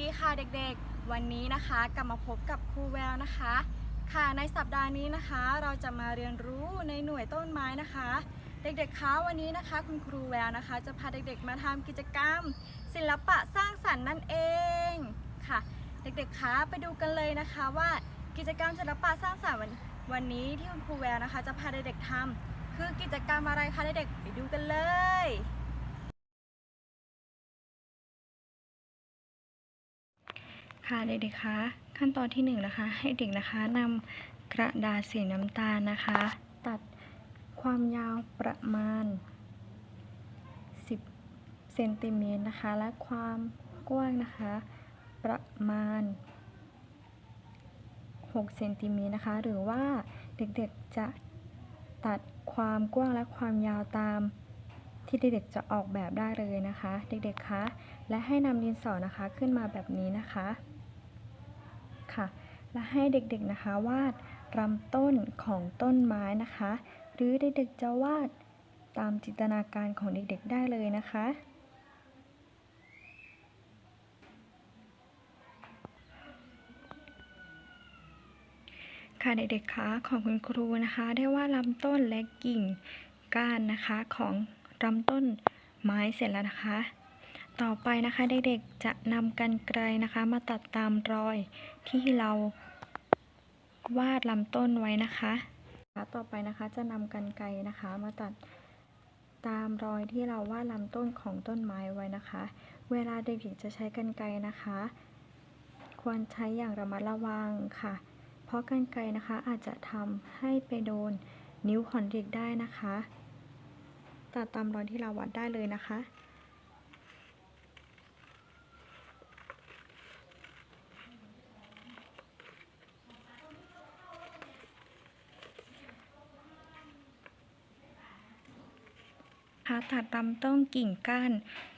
ดีค่ะเด็กๆ วันนี้นะคะกลับมาพบกับครูแววนะคะ ค่ะในสัปดาห์นี้นะคะ เราจะมาเรียนรู้ในหน่วยต้นไม้นะคะ เด็กๆคะวันนี้นะคะ คุณครูแววนะคะ จะพาเด็กๆมาทำกิจกรรม ศิลปะสร้างสรรค์นั่นเองค่ะ เด็กๆคะไปดูกันเลยนะคะว่ากิจกรรมศิลปะสร้างสรรค์วันวันนี้ที่คุณครูแววนะคะ จะพาเด็กๆทำคือกิจกรรมอะไรคะเด็กๆไปดูกันเลย ค่ะเด็กๆคะขั้นตอนที่1นงนะคะ ให้เด็กนะคะนำกระดาษสีน้ำตาลนะคะ ตัดความยาวประมาณ 10เซนติเมตรนะคะ และความกว้างนะคะ ประมาณ6เซนติเมตรนะคะ หรือว่าเด็กๆจะตัดความกว้างและความยาวตามที่เด็กๆจะออกแบบได้เลยนะคะ เด็กๆคะและให้นำดินสอนะคะขึ้นมาแบบนี้นะคะ และให้เด็กๆนะคะวาดลำต้นของต้นไม้นะคะ หรือเด็กๆจะวาดตามจินตนาการของเด็กๆได้เลยนะคะ ค่ะเด็กๆคะของคุณครูนะคะ ได้วาดลำต้นและกิ่งก้านนะคะของลำต้นไม้เสร็จแล้วนะคะ ต่อไปนะคะเด็กๆจะนำกันไกรนะคะมาตัดตามรอยที่เราวาดลำต้นไว้นะคะต่อไปนะคะจะนำกันไกรนะคะมาตัดตามรอยที่เราวาดลำต้นของต้นไม้ไว้นะคะ เวลาเด็กๆจะใช้กันไกรนะคะ ควรใช้อย่างระมัดระวังค่ะ เพราะกันไกรนะคะอาจจะทำให้ไปโดนนิ้วของเด็กได้นะคะ ตัดตามรอยที่เราวัดได้เลยนะคะ ตัดลำต้นกิ่งก้าน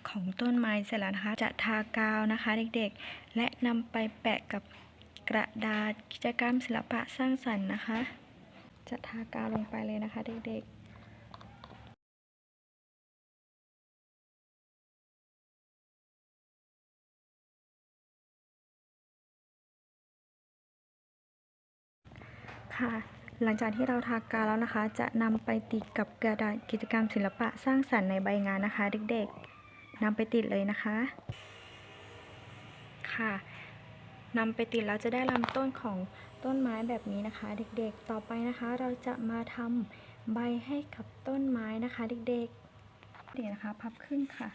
ของต้นไม้เสร็จแล้วนะคะ จะทากาวนะคะเด็กๆ และนำไปแปะกับกระดาษกิจกรรมศิลปะสร้างสรรค์นะคะ จะทากาวลงไปเลยนะคะเด็กๆค่ะ หลังจากที่เราทากาวแล้วนะคะ จะนำไปติดกับกระดาษกิจกรรมศิลปะสร้างสรรค์ในใบงานนะคะ เด็กๆนำไปติดเลยนะคะ ค่ะนำไปติดแล้วจะได้ลำต้นของต้นไม้แบบนี้นะคะ เด็กๆ ต่อไปนะคะ เราจะมาทำใบให้กับต้นไม้นะคะ เด็กๆ เด็กนะคะ พับครึ่งค่ะ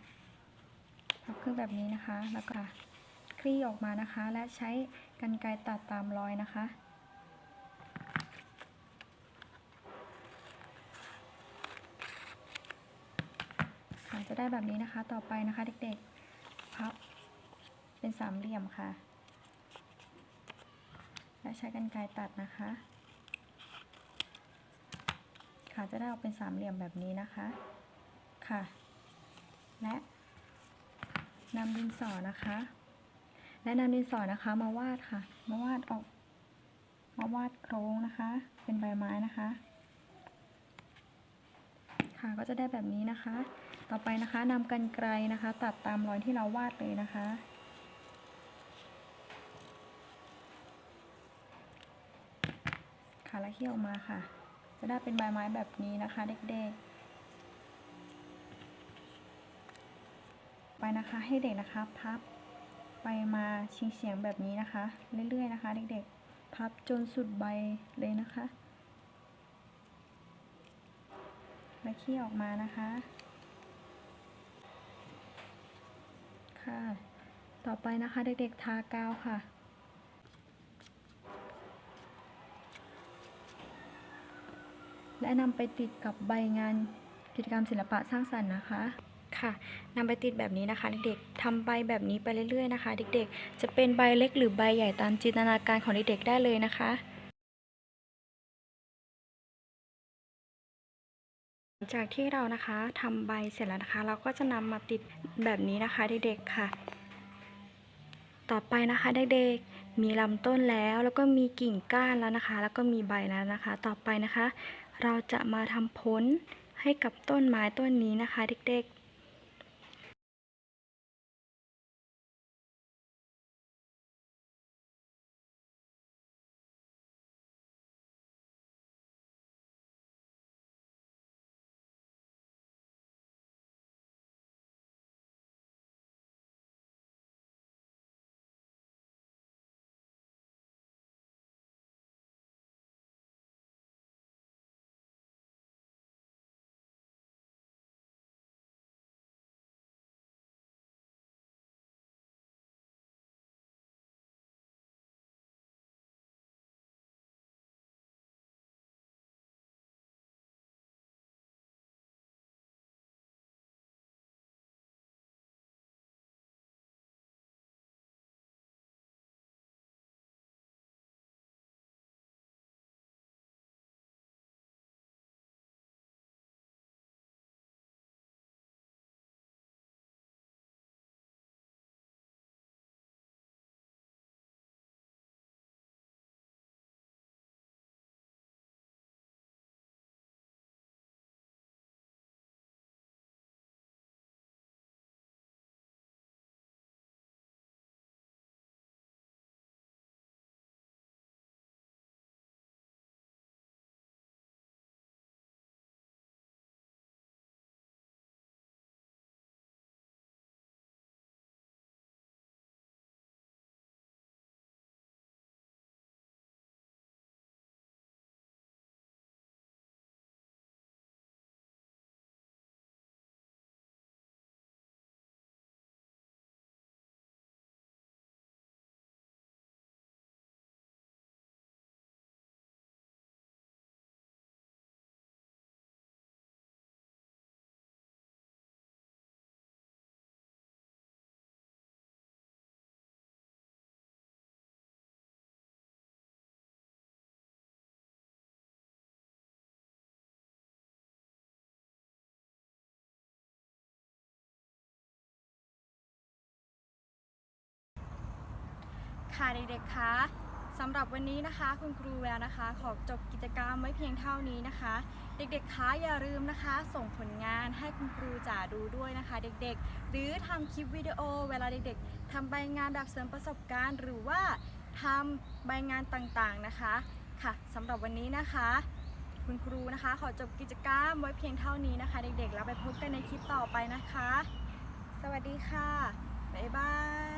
พับครึ่งแบบนี้นะคะ แล้วก็คลี่ออกมานะคะ และใช้กรรไกรตัดตามรอยนะคะ จะได้แบบนี้นะคะ ต่อไปนะคะเด็กๆ พับเป็นสามเหลี่ยมค่ะ และใช้กรรไกรตัดนะคะ ค่ะจะได้ออกเป็นสามเหลี่ยมแบบนี้นะคะ ค่ะ และนำดินสอนะคะ และนำดินสอนะคะมาวาดค่ะ มาวาดออก มาวาดโครงนะคะ เป็นใบไม้นะคะ ค่ะก็จะได้แบบนี้นะคะ ต่อไปนะคะนำกันไกรนะคะ ตัดตามรอยที่เราวาดเลยนะคะ ค่ะแล้วเคี่ยวออกมาค่ะ จะได้เป็นใบไม้แบบนี้นะคะเด็กๆไปนะคะให้เด็กนะคะพับไปมาชิงเฉียงแบบนี้นะคะ เรื่อยๆนะคะ เด็กๆ พับจนสุดใบเลยนะคะ และเคี่ยออกมานะคะ ค่ะ ต่อไปนะคะเด็กๆทากาวค่ะ และนำไปติดกับใบงานกิจกรรมศิลปะสร้างสรรค์นะคะค่ะนำไปติดแบบนี้นะคะเด็กๆทำใบแบบนี้ไปเรื่อยๆนะคะ เด็กๆ จะเป็นใบเล็กหรือใบใหญ่ตามจินตนาการของเด็กๆได้เลยนะคะ จากที่เรานะคะทำใบเสร็จแล้วนะคะ เราก็จะนำมาติดแบบนี้นะคะเด็กๆค่ะ ต่อไปนะคะเด็กๆมีลำต้นแล้ว แล้วก็มีกิ่งก้านแล้วนะคะ แล้วก็มีใบแล้วนะคะ ต่อไปนะคะ เราจะมาทำพ้นให้กับต้นไม้ต้นนี้นะคะ เด็กๆ ค่ะเด็กๆคะสำหรับวันนี้นะคะคุณครูแววนะคะ ขอจบกิจกรรมไว้เพียงเท่านี้นะคะ เด็กๆคะอย่าลืมนะคะ ส่งผลงานให้คุณครูจ๋าดูด้วยนะคะ เด็กๆ หรือทำคลิปวิดีโอ เวลาเด็กๆทำใบงานแบบเสริมประสบการณ์ หรือว่าทำใบงานต่างๆนะคะค่ะสำหรับวันนี้นะคะ คุณครูนะคะ ขอจบกิจกรรมไว้เพียงเท่านี้นะคะ เด็กๆแล้วไปพบกันในคลิปต่อไปนะคะ สวัสดีค่ะบ๊ายบาย